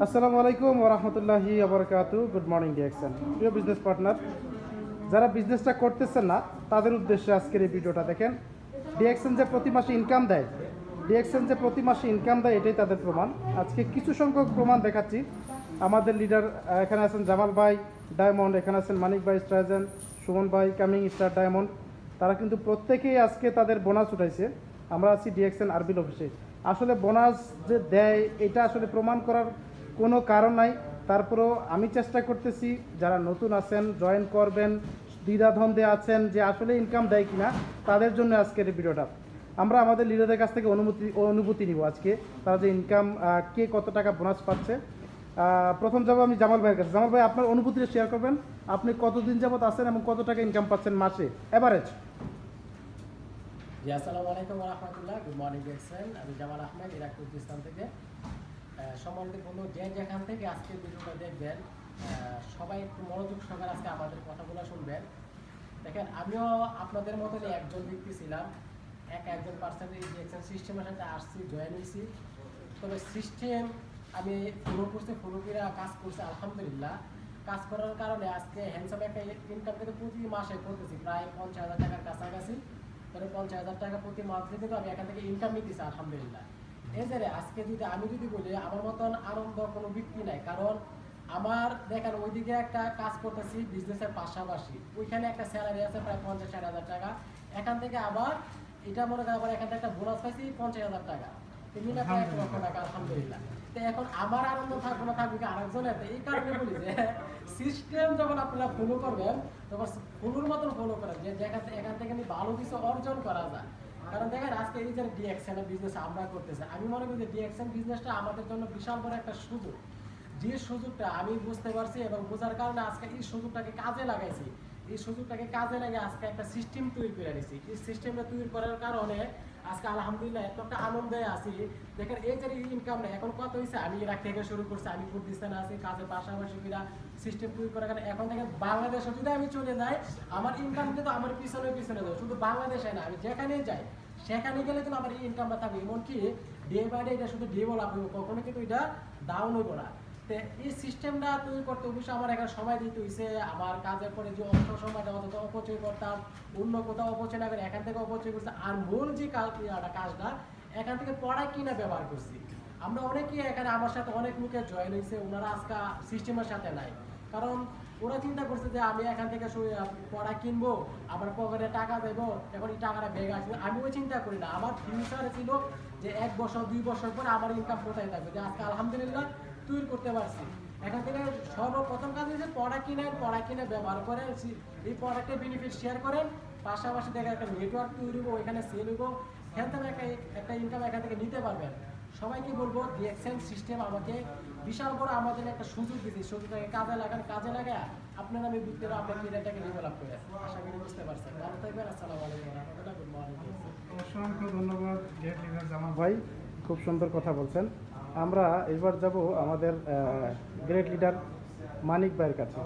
আসসালামু আলাইকুম ওরহমতুল্লাহি আবরকাতু গুড মর্নিং ডিএক্সএন প্রিয় বিজনেস পার্টনার যারা বিজনেসটা করতেছেন না, তাদের উদ্দেশ্যে আজকের এই ভিডিওটা দেখেন। ডিএক্সএন যে প্রতি মাসে ইনকাম দেয় ডিএক্সএন যে প্রতি মাসে ইনকাম দেয়, এটাই তাদের প্রমাণ। আজকে কিছু সংখ্যক প্রমাণ দেখাচ্ছি। আমাদের লিডার এখানে আছেন জামাল ভাই ডায়মন্ড এখানে আছেন মানিক ভাই স্ট্রাইজেন সুমন ভাই কামিং স্টার ডায়মন্ড তারা কিন্তু প্রত্যেকেই আজকে তাদের বোনাস উঠাইছে। আমরা আছি ডিএক্সএন আরবিল অফিসে আসলে বোনাস যে দেয়, এটা আসলে প্রমাণ করার কোনো কারণ নাই। তারপরেও আমি চেষ্টা করতেছি, যারা নতুন আছেন জয়েন করবেন, দ্বিধাদ্বন্দ্বে আছেন যে আসলে ইনকাম দেয় কিনা, তাদের জন্য আজকের ভিডিওটা। আমরা আমাদের লিডারদের কাছ থেকে অনুমতি, অনুভূতি নিব আজকে, তারা যে ইনকাম কে কত টাকা বোনাস পাচ্ছে। প্রথম যাব আমি জামাল ভাইয়ের কাছে। জামাল ভাই, আপনার অনুভূতিটা শেয়ার করবেন। আপনি কতদিন যাবত আছেন এবং কত টাকা ইনকাম পাচ্ছেন মাসে? অ্যাভারেজ জি, আসসালামু আলাইকুম রহমতুল্লাহ। গুড মর্নিং আমি জামাল আহমেদ ইরাক কুর্দিস্তান থেকে। সম্মানিত বন্ধু, যে যেখান থেকে আজকের ভিডিওটা দেখবেন সবাই একটু মনোযোগ সহকারে আজকে আমাদের কথাগুলো শুনবেন। দেখেন, আমিও আপনাদের মতনই একজন ব্যক্তি ছিলাম, এক একজন পার্সেন্টেজ রিয়েকশন সিস্টেমের সাথে আসছি জয়েন হয়েছি। তবে সিস্টেম আমি ফলো করছি ফলো করে কাজ করছি, আলহামদুলিল্লাহ। কাজ করার কারণে আজকে হ্যান্ডসাম একটা ইনকাম কিন্তু প্রতি মাসে করতেছি, প্রায় পঞ্চাশ হাজার টাকার কাছাকাছি। ধরো পঞ্চাশ হাজার টাকা প্রতি মান্থলি কিন্তু আমি এখান থেকে ইনকাম নিতেছি, আলহামদুলিল্লাহ। রে, আজকে যদি আমি যদি বলি আমার মতন আনন্দ কোনো ব্যক্তি নাই। কারণ আমার দেখেন ওইদিকে একটা কাজ করতেছি বিজনেসের পাশাপাশি। ওইখানে একটা স্যালারি আছে প্রায় পঞ্চাশ ষাট হাজার টাকা। এখান থেকে আবার এটা মনে করেন আবার এখান থেকে একটা বোনাস পাইছি পঞ্চাশ হাজার টাকা। আলহামদুলিল্লাহ। এখন আমার আনন্দ থাকবে না থাকবে আরেকজনের? এই কারণে বলি যে সিস্টেম যখন আপনারা ফলো করবেন তখন মতন ফলো করেন যে যেখান থেকে এখান থেকে ভালো কিছু অর্জন করা যায় কারণ দেখেন আজকে এই যে ডিএক্সএন বিজনেস আমরা করতেছি, আমি মনে করি যে ডিএক্সএন বিজনেসটা আমাদের জন্য বিশাল বড় একটা সুযোগ। যে সুযোগটা আমি বুঝতে পারছি এবং বোঝার কারণে আজকে এই সুযোগটাকে কাজে লাগাইছি। এই সুযোগটাকে কাজে লাগে আজকে একটা সিস্টেম তৈরি করে নিছি এই সিস্টেমটা তৈরি করার কারণে আজকে আলহামদুলিল্লাহ এত একটা আনন্দে আছি। দেখেন এই যে ইনকাম না এখন কত হয়েছে আমি ইরাক থেকে শুরু করছি, আমি কুর্দিস্তানে আছি, কাজের পাশাপাশি কিনা সিস্টেম তৈরি করার কারণে এখন থেকে বাংলাদেশে যদি আমি চলে যাই, আমার ইনকাম কিন্তু আমার পিছনে পিছনে যাবে শুধু বাংলাদেশে না, আমি যেখানেই যাই, সেখানে গেলে কিন্তু আমার এই ইনকামটা থাকবে। এমনকি ডে বাই ডে এটা শুধু ডেভেলপ হইব, কখনো কিন্তু এটা ডাউন হইব না। এই সিস্টেমটা তৈরি করতে অবশ্যই আমার এখানে সময় দিতে হয়েছে আমার কাজের পরে যে অবসর সময়টা অন্তত অপচয় করতাম, অন্য কোথাও অপচয় না করে এখান থেকে অপচয় করছে। আর মূল যে কাজ কাজটা, এখান থেকে পড়া কিনা ব্যবহার করছি। আমরা অনেকেই এখানে আমার সাথে অনেক লোকে জয়েন হয়েছে ওনারা আজকে সিস্টেমের সাথে নাই। কারণ ওরা চিন্তা করছে যে আমি এখান থেকে পড়া কিনবো, আমার পকেটে টাকা দেবো, এখন এই টাকাটা বেগ আসবে আমি ওই চিন্তা করি না। আমার ফিউচার ছিল যে এক বছর, দুই বছর পরে আমার ইনকাম কোথায় থাকবে? যে আজকে আলহামদুলিল্লাহ তৈরি করতে পারছি। এখান থেকে সর্বপ্রথম কাজ হচ্ছে পড়া কিনে পড়া কিনে ব্যবহার করে এই প্রোডাক্টের বেনিফিট শেয়ার করেন, পাশাপাশি দেখা একটা নেটওয়ার্ক তৈরি হব, ওইখানে সেল হব, এখান থেকে একটা একটা ইনকাম এখান থেকে নিতে পারবেন। সবাইকে বলব ডিএক্সএন সিস্টেম আমাকে বিশাল বড় আমাদের একটা সুযোগ দিয়েছে সুযোগটাকে কাজে লাগান, কাজে লাগা আপনার আমি বুঝতে পারব, আপনার ক্রিয়াটাকে ডেভেলপ করে। আশা করি বুঝতে পারছেন। ভালো থাকবেন, আসসালামু আলাইকুম রহমতুল্লাহ গুড মর্নিং অসংখ্য ধন্যবাদ জামাল ভাই, খুব সুন্দর কথা বলছেন। আমরা এবার যাব আমাদের গ্রেট লিডার মানিক ভাইয়ের কাছে।